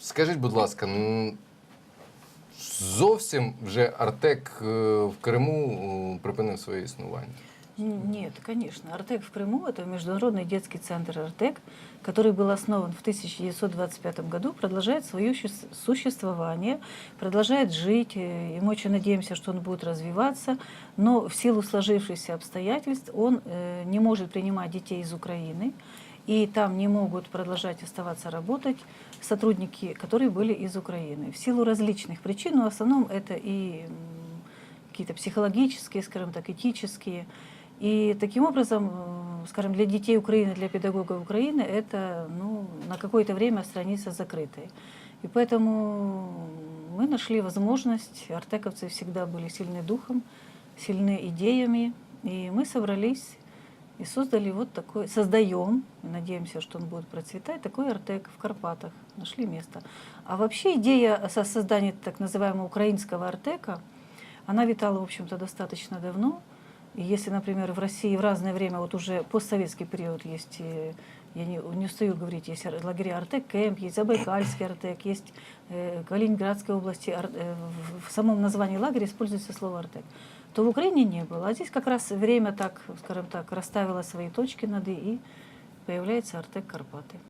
Скажіть, будь ласка, ну, зовсім вже Артек е, в Криму е, припинив своє існування? Н- Нет, конечно. Артек в Крыму – это международный детский центр Артек, который был основан в 1925 году, продолжает свое щас- существование, продолжает жить. э, И мы очень надеемся, что он будет развиваться. Но в силу сложившихся обстоятельств он э, не может принимать детей из Украины. И там не могут продолжать оставаться работать сотрудники, которые были из Украины. В силу различных причин, но в основном это и какие-то психологические, скажем так, этические. И таким образом, скажем, для детей Украины, для педагогов Украины это ну, на какое-то время страница закрытой. И поэтому мы нашли возможность, артековцы всегда были сильны духом, сильны идеями, и мы собрались и создали вот такой, создаем, надеемся, что он будет процветать, такой артек в Карпатах, нашли место. А вообще идея со- создания так называемого украинского артека, она витала, в общем-то, достаточно давно. И если, например, в России в разное время, вот уже постсоветский период есть, я не, не устаю говорить, есть лагеря Артек Кэмп, есть Забайкальский Артек, есть э, Калининградской области, ар- э, в самом названии лагеря используется слово Артек, то в Украине не было. А здесь как раз время так, скажем так, расставило свои точки над «и», и появляется Артек Карпаты.